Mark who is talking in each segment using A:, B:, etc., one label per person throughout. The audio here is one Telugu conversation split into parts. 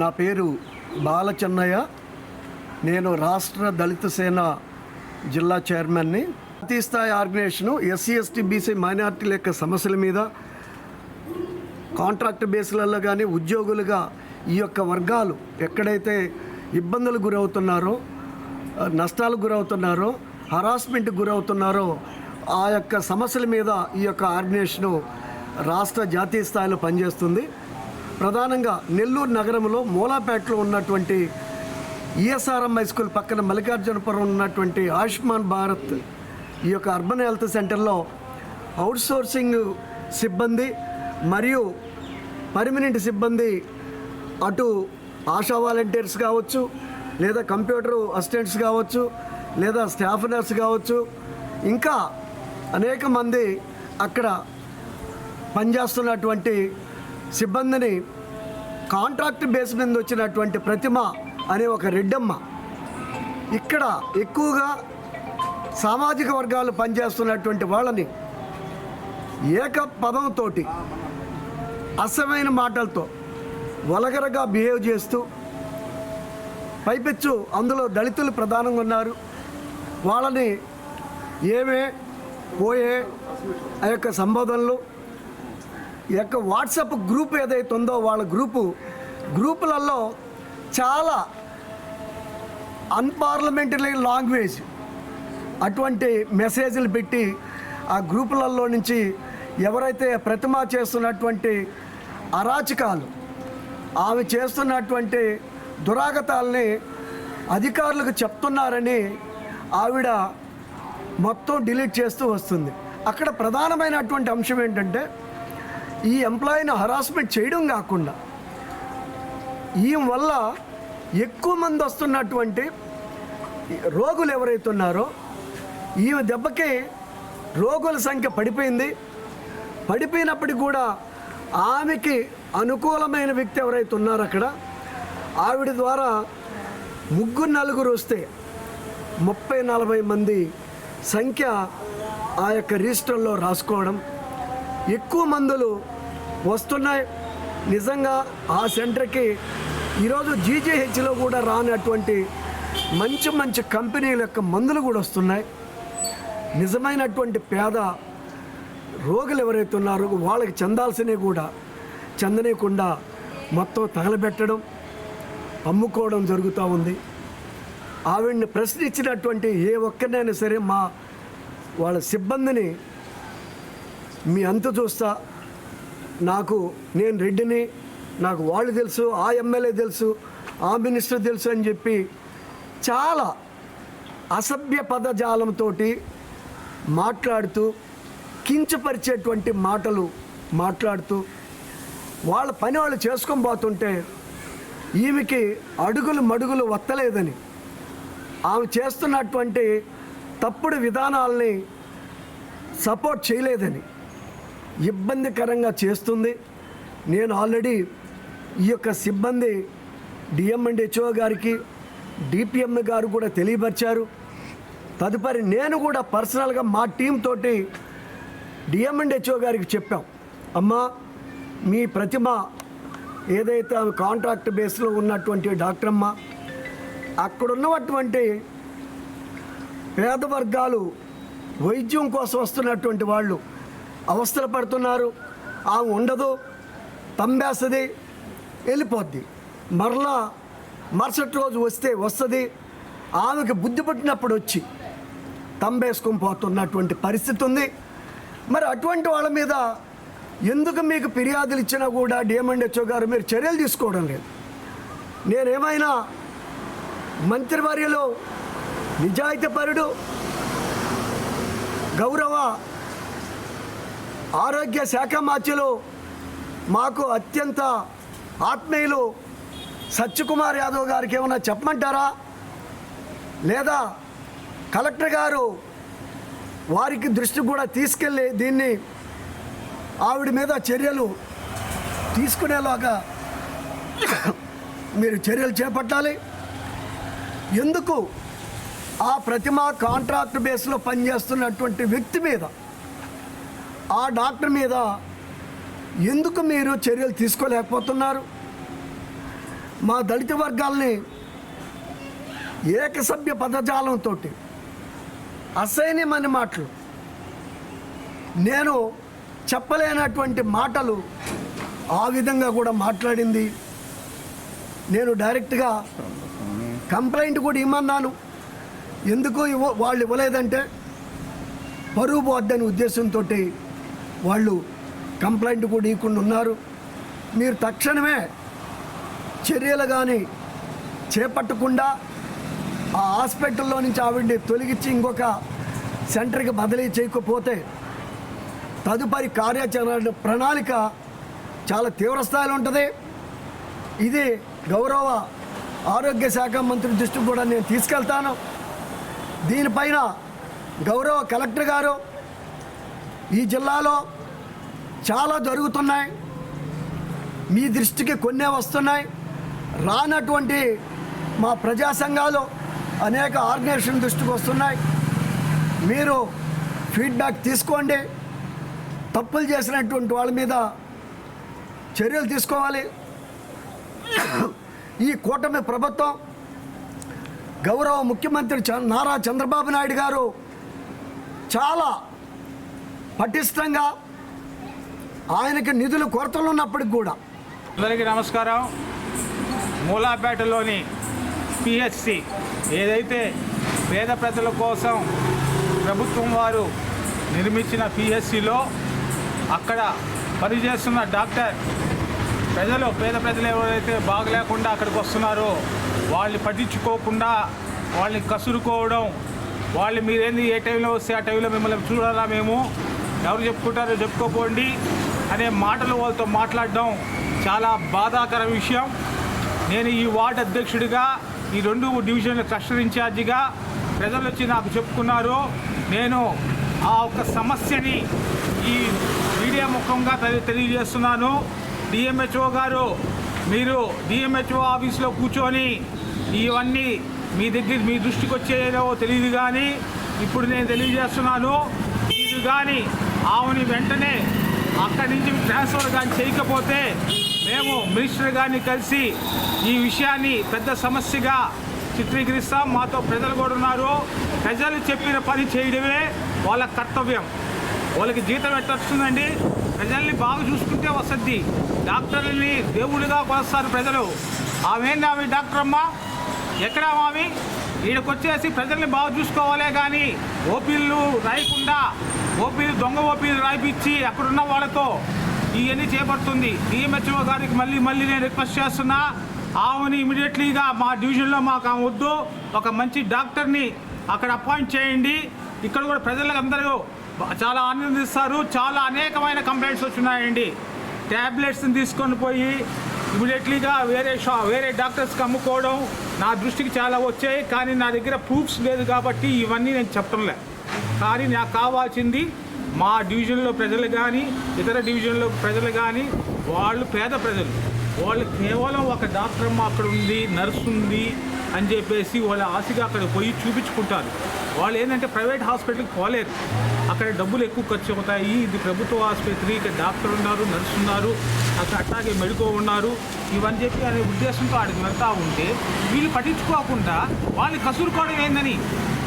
A: నా పేరు బాలచెన్నయ్య. నేను రాష్ట్ర దళిత సేన జిల్లా చైర్మన్ని. జాతీయ స్థాయి ఆర్గనైజేషను ఎస్సీ ఎస్టీ బీసీ మైనార్టీల యొక్క సమస్యల మీద కాంట్రాక్ట్ బేస్లలో కానీ ఉద్యోగులుగా ఈ యొక్క వర్గాలు ఎక్కడైతే ఇబ్బందులు గురవుతున్నారో నష్టాలు గురవుతున్నారో హరాస్మెంట్కి గురవుతున్నారో ఆ యొక్క సమస్యల మీద ఈ యొక్క ఆర్గనైజేషను రాష్ట్ర జాతీయ స్థాయిలో పనిచేస్తుంది. ప్రధానంగా నెల్లూరు నగరంలో మూలాపేటలో ఉన్నటువంటి ఈఎస్ఆర్ఎం హై స్కూల్ పక్కన మల్లికార్జునపురం ఉన్నటువంటి ఆయుష్మాన్ భారత్ ఈ యొక్క అర్బన్ హెల్త్ సెంటర్లో అవుట్సోర్సింగ్ సిబ్బంది మరియు పర్మినెంట్ సిబ్బంది అటు ఆశా వాలంటీర్స్ కావచ్చు లేదా కంప్యూటర్ అసిస్టెంట్స్ కావచ్చు లేదా స్టాఫ్ నర్స్ కావచ్చు. ఇంకా అనేక మంది అక్కడ పనిచేస్తున్నటువంటి సిబ్బందిని కాంట్రాక్ట్ బేస్ మీద వచ్చినటువంటి ప్రతిమ అనే ఒక రెడ్డమ్మ. ఇక్కడ ఎక్కువగా సామాజిక వర్గాలు పనిచేస్తున్నటువంటి వాళ్ళని ఏక పదంతో అసమైన మాటలతో వలగరగా బిహేవ్ చేస్తూ పైపెచ్చు అందులో దళితులు ప్రధానంగా ఉన్నారు. వాళ్ళని ఏమే పోయే ఆ యొక్క సంబోధనలు యొక్క వాట్సాప్ గ్రూప్ ఏదైతే ఉందో వాళ్ళ గ్రూపు గ్రూపులలో చాలా అన్పార్లమెంటరీ లాంగ్వేజ్ అటువంటి మెసేజ్లు పెట్టి ఆ గ్రూపులలో నుంచి ఎవరైతే ప్రతిమ చేస్తున్నటువంటి అరాచకాలు ఆమె చేస్తున్నటువంటి దురాగతాలని అధికారులకు చెప్తున్నారని ఆవిడ మొత్తం డిలీట్ చేస్తూ వస్తుంది. అక్కడ ప్రధానమైనటువంటి అంశం ఏంటంటే ఈ ఎంప్లాయీని హరాస్మెంట్ చేయడం కాకుండా ఈ వల్ల ఎక్కువ మంది వస్తున్నటువంటి రోగులు ఎవరైతే ఉన్నారో ఈమె దెబ్బకి రోగుల సంఖ్య పడిపోయింది. పడిపోయినప్పటికీ కూడా ఆమెకి అనుకూలమైన వ్యక్తి ఎవరైతే ఉన్నారో అక్కడ ఆవిడ ద్వారా ముగ్గురు నలుగురు వస్తే ముప్పై నలభై మంది సంఖ్య ఆ యొక్క రిజిస్టర్లో రాసుకోవడం. ఎక్కువ మందులు వస్తున్నాయి. నిజంగా ఆ సెంటర్కి ఈరోజు జీజీహెచ్లో కూడా రానటువంటి మంచి మంచి కంపెనీల యొక్క మందులు కూడా వస్తున్నాయి. నిజమైనటువంటి పేద రోగులు ఎవరైతే ఉన్నారో వాళ్ళకి చెందాల్సినవి కూడా చెందనీయకుండా మొత్తం తగలబెట్టడం అమ్ముకోవడం జరుగుతూ ఉంది. ఆవిడ్ని ప్రశ్నించినటువంటి ఏ ఒక్కరినైనా సరే మా వాళ్ళ సిబ్బందిని మీ అంత చూస్తా నాకు నేను రెడ్డిని నాకు వాళ్ళు తెలుసు ఆ ఎమ్మెల్యే తెలుసు ఆ మినిస్టర్ తెలుసు అని చెప్పి చాలా అసభ్య పదజాలంతో మాట్లాడుతూ కించపరిచేటువంటి మాటలు మాట్లాడుతూ వాళ్ళ పని వాళ్ళు చేసుకొని పోతుంటే ఈమెకి అడుగులు మడుగులు వత్తలేదని. ఆమె చేస్తున్నటువంటి తప్పుడు విధానాలని సపోర్ట్ చేయలేదని. ఇబ్బందికరంగా చేస్తుంది. నేను ఆల్రెడీ ఈ యొక్క సిబ్బంది డిఎం అండ్ హెచ్ఓ గారికి డిపిఎం గారు కూడా తెలియపరిచారు. తదుపరి నేను కూడా పర్సనల్గా మా టీం తోటి డిఎం అండ్ హెచ్ఓ గారికి చెప్పాం. అమ్మా మీ ప్రతిమ ఏదైతే కాంట్రాక్ట్ బేస్లో ఉన్నటువంటి డాక్టర్ అమ్మ అక్కడ ఉన్నటువంటి పేద వర్గాలు వైద్యం కోసం వస్తున్నటువంటి వాళ్ళు అవస్థలు పడుతున్నారు. ఆమె ఉండదు తంబేస్తుంది వెళ్ళిపోద్ది. మరలా మరుసటి రోజు వస్తే వస్తుంది ఆమెకి బుద్ధి పట్టినప్పుడు వచ్చి తంబేసుకొని పోతున్నటువంటి పరిస్థితి ఉంది. మరి అటువంటి వాళ్ళ మీద ఎందుకు మీకు ఫిర్యాదులు ఇచ్చినా కూడా డిఎంఎండ్హెచ్ఓ గారు మీరు చర్యలు తీసుకోవడం లేదు. నేనేమైనా మంత్రివర్యలో నిజాయితీపరుడు గౌరవ ఆరోగ్య శాఖ మాత్యులు మాకు అత్యంత ఆత్మీయులు సత్యకుమార్ యాదవ్ గారికి ఏమైనా చెప్పమంటారా? లేదా కలెక్టర్ గారు వారికి దృష్టి కూడా తీసుకెళ్ళి దీన్ని ఆవిడ మీద చర్యలు తీసుకునేలాగా మీరు చర్యలు చేపట్టాలి. ఎందుకు ఆ ప్రతిమ కాంట్రాక్ట్ బేస్లో పనిచేస్తున్నటువంటి వ్యక్తి మీద ఆ డాక్టర్ మీద ఎందుకు మీరు చర్యలు తీసుకోలేకపోతున్నారు? మా దళిత వర్గాల్ని ఏకసభ్య పదజాలంతో అసహ్యమని మాటలు. నేను చెప్పలేనటువంటి మాటలు ఆ విధంగా కూడా మాట్లాడింది. నేను డైరెక్ట్గా కంప్లైంట్ కూడా ఇమ్మన్నాను. ఎందుకు ఇవ్వ వాళ్ళు ఇవ్వలేదంటే పరువు పోద్దని ఉద్దేశంతో వాళ్ళు కంప్లైంట్ కూడా ఇవ్వకుండా ఉన్నారు. మీరు తక్షణమే చర్యలు కానీ చేపట్టకుండా ఆ హాస్పిటల్లో నుంచి ఆవిడ్ని తొలగించి ఇంకొక సెంటర్కి బదిలీ చేయకపోతే తదుపరి కార్యాచరణ ప్రణాళిక చాలా తీవ్రస్థాయిలో ఉంటుంది. ఇది గౌరవ ఆరోగ్య శాఖ మంత్రి దృష్టికి కూడా నేను తీసుకెళ్తాను. దీనిపైన గౌరవ కలెక్టర్ గారు ఈ జిల్లాలో చాలా జరుగుతున్నాయి. మీ దృష్టికి కొన్నే వస్తున్నాయి. రానటువంటి మా ప్రజా సంఘాలు అనేక ఆర్గనైజేషన్ దృష్టికి వస్తున్నాయి. మీరు ఫీడ్బ్యాక్ తీసుకోండి. తప్పులు చేసినటువంటి వాళ్ళ మీద చర్యలు తీసుకోవాలి. ఈ కూటమి ప్రభుత్వం గౌరవ ముఖ్యమంత్రి చ- నారా చంద్రబాబు నాయుడు గారు చాలా పటిష్టంగా ఆయనకి నిధులు కొరతలు ఉన్నప్పటికి కూడా.
B: అందరికీ నమస్కారం. మూలాపేటలోని పిహెచ్సి ఏదైతే పేద ప్రజల కోసం ప్రభుత్వం వారు నిర్మించిన పిహెచ్సిలో అక్కడ పనిచేస్తున్న డాక్టర్ ప్రజలు పేద ప్రజలు ఎవరైతే బాగలేకుండా అక్కడికి వస్తున్నారో వాళ్ళని పట్టించుకోకుండా వాళ్ళని కసురుకోవడం వాళ్ళు మీరేంది ఏ టైంలో వస్తే ఆ టైంలో మిమ్మల్ని చూడాలా మేము? ఎవరు చెప్పుకుంటారో చెప్పుకోపోండి అనే మాటలు వాళ్ళతో మాట్లాడడం చాలా బాధాకర విషయం. నేను ఈ వార్డు అధ్యక్షుడిగా ఈ రెండు డివిజన్ల క్లస్టర్ ఇన్ఛార్జిగా ప్రజలు వచ్చి నాకు చెప్పుకున్నారు. నేను ఆ ఒక సమస్యని ఈ మీడియా ముఖంగా తెలియజేస్తున్నాను. డిఎంహెచ్ఓ గారు మీరు డిఎంహెచ్ఓ ఆఫీస్లో కూర్చొని ఇవన్నీ మీ దగ్గర మీ దృష్టికి వచ్చేదో తెలియదు కానీ ఇప్పుడు నేను తెలియజేస్తున్నాను. మీరు కానీ ఆమెని వెంటనే అక్కడి నుంచి ట్రాన్స్ఫర్ కానీ చేయకపోతే మేము మినిస్టర్ గారిని కలిసి ఈ విషయాన్ని పెద్ద సమస్యగా చిత్రీకరిస్తాం. మాతో ప్రజలు కూడా ఉన్నారు. ప్రజలు చెప్పిన పని చేయడమే వాళ్ళ కర్తవ్యం. వాళ్ళకి జీతం ఎట్ట వస్తుందండి? ప్రజల్ని బాగా చూసుకుంటే వస్తుంది డాక్టర్లని దేవుడిగా కొలుస్తారు ప్రజలు. ఆమె ఆమె డాక్టర్ అమ్మ ఎక్కడ ఆమె ఈడకి ప్రజల్ని బాగా చూసుకోవాలే కానీ ఓపీలు రాయకుండా ఓపీలు దొంగ ఓపీలు రాయిపించి అక్కడున్న వాళ్ళతో ఇవన్నీ చేపడుతుంది. డిఎంహెచ్ఓ గారికి మళ్ళీ మళ్ళీ నేను రిక్వెస్ట్ చేస్తున్నా ఆమెని ఇమీడియట్లీగా మా డివిజన్లో మాకు ఆమె వద్దు. ఒక మంచి డాక్టర్ని అక్కడ అపాయింట్ చేయండి. ఇక్కడ కూడా ప్రజలకు అందరూ చాలా ఆనందిస్తారు. చాలా అనేకమైన కంప్లైంట్స్ వచ్చినాయండి. ట్యాబ్లెట్స్ని తీసుకొని పోయి ఇమీడియట్లీగా వేరే షా వేరే డాక్టర్స్కి అమ్ముకోవడం నా దృష్టికి చాలా వచ్చాయి. కానీ నా దగ్గర ప్రూఫ్స్ లేదు కాబట్టి ఇవన్నీ నేను చెప్పడంలే కానీ నాకు కావాల్సింది మా డివిజన్లో ప్రజలు కానీ ఇతర డివిజన్లో ప్రజలు కానీ వాళ్ళు పేద ప్రజలు. వాళ్ళు కేవలం ఒక డాక్టర్ అమ్మ అక్కడ ఉంది నర్స్ ఉంది అని చెప్పేసి వాళ్ళ ఆశగా అక్కడ పోయి చూపించుకుంటారు. వాళ్ళు ఏంటంటే ప్రైవేట్ హాస్పిటల్కి పోలేరు. అక్కడ డబ్బులు ఎక్కువ ఖర్చు అవుతాయి. ఇది ప్రభుత్వ ఆసుపత్రి ఇక్కడ డాక్టర్ ఉన్నారు నర్స్ ఉన్నారు అక్కడ అట్లాగే మెడికో ఉన్నారు. ఇవన్నీ చెప్పి అనే ఉద్దేశంతో ఆడికి వెళ్తా ఉంటే వీళ్ళు పట్టించుకోకుండా వాళ్ళు కసురుకోవడం ఏందని?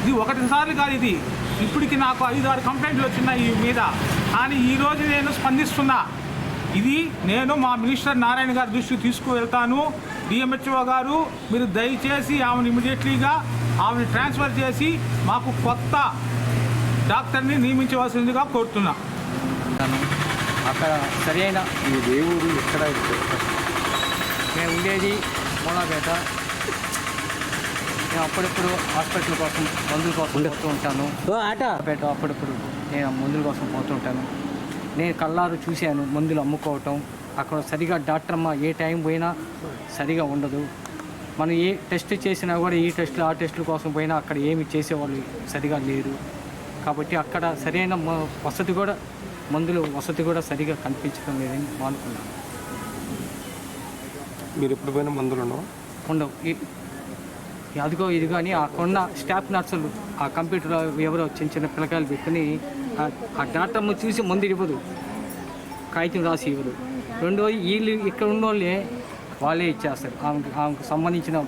B: ఇది ఒకటి సార్లు కాదు ఇది. ఇప్పటికి నాకు ఐదు ఆరు కంప్లైంట్లు వచ్చినాయి ఈ మీద. కానీ ఈరోజు నేను స్పందిస్తున్నా. ఇది నేను మా మినిస్టర్ నారాయణ గారి దృష్టికి తీసుకువెళ్తాను. డిఎంహెచ్ఓ గారు మీరు దయచేసి ఆమెను ఇమీడియట్లీగా ఆమెను ట్రాన్స్ఫర్ చేసి మాకు కొత్త డాక్టర్ని నియమించవలసిందిగా కోరుతున్నా.
C: అక్కడ సరి అయిన
D: ఈ దేవుడు ఎక్కడ
C: మేము ఉండేది మూలాపేట నేను అప్పుడప్పుడు హాస్పిటల్ కోసం మందుల కోసం పోతూ ఉంటాను. పేట అప్పుడప్పుడు నేను మందుల కోసం పోతూ ఉంటాను. నేను కళ్ళారు చూశాను మందులు అమ్ముకోవటం. అక్కడ సరిగా డాక్టర్ అమ్మ ఏ టైం పోయినా సరిగా ఉండదు. మనం ఏ టెస్ట్ చేసినా కూడా ఈ టెస్టులు ఆ టెస్టుల కోసం పోయినా అక్కడ ఏమి చేసేవాళ్ళు సరిగా లేరు. కాబట్టి అక్కడ సరైన వసతి కూడా మందులు వసతి కూడా సరిగా కనిపించడం లేదని అనుకున్నాను.
D: మీరు ఎప్పుడు పోయినా మందులు ఉండవు?
C: ఉండవు. అదిగో ఇది కానీ ఆ కొన్న స్టాఫ్ నర్సులు ఆ కంప్యూటర్ ఎవరో చిన్న చిన్న పిల్లకాయలు పెట్టుకుని ఆ- ఆ డాక్టర్ను చూసి మందు ఇవ్వదు. కాగితం రాసి ఇవ్వదు. రెండోది వీళ్ళు ఇక్కడ ఉన్న వాళ్ళే వాళ్ళే ఇచ్చేస్తారు. ఆమెకు ఆమెకు సంబంధించిన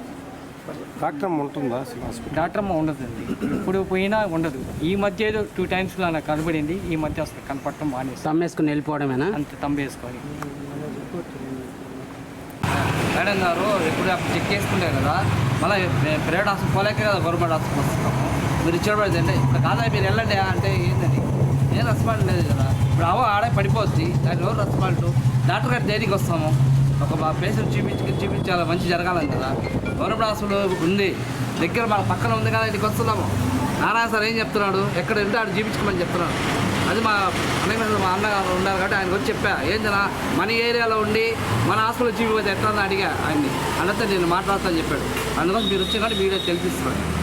D: డాక్టర్ అమ్మ ఉంటుందా
C: డాక్టర్ అమ్మ ఉండదండి. ఇప్పుడు పోయినా ఉండదు. ఈ మధ్య ఏదో టూ టైమ్స్ నాకు కనబడింది. ఈ మధ్య అసలు కనపడటం మానేసి
E: తమ్మేసుకుని వెళ్ళిపోవడమేనా?
C: అంత తంబేసుకొని
F: మేడం గారు ఎప్పుడు అప్పుడు చెక్ చేసుకుంటారు కదా మళ్ళీ ప్రైవేట్ హాస్పిటల్ పోలేకే కదా గవర్నమెంట్ హాస్పిటల్ వస్తున్నాము మీరు ఇచ్చేవాడు అంటే ఇట్లా కాదా మీరు వెళ్ళండి అంటే ఏందని. ఏం రెస్పాండ్ లేదు కదా. ఇప్పుడు అవ ఆడే పడిపోద్ది దాని ఎవరు రెస్పాండ్ డాక్టర్ గారి దేనికి వస్తాము? ఒక మా పేషెంట్ చూపించి చూపించాలి మంచి జరగాలని కదా. గవర్నమెంట్ హాస్పిటల్ ఉంది దగ్గర మన పక్కన ఉంది కదా ఇంటికి వస్తున్నాము. నారాయణ సార్ ఏం చెప్తున్నాడు? ఎక్కడ ఉంటే ఆడు చూపించుకోమని చెప్తున్నాడు. అది మా అన్నయ్య మా అన్నగారు ఉన్నారు కాబట్టి ఆయనకు వచ్చి చెప్పా. ఏం మన ఏరియాలో ఉండి మన హాస్పిటల్ చూపిపోతే ఎట్లా అని అడిగా ఆయన్ని. అన్నతో నేను మాట్లాడతాను చెప్పాడు. అందుకని మీరు వచ్చిన కానీ మీరే తెలిపిస్తున్నాను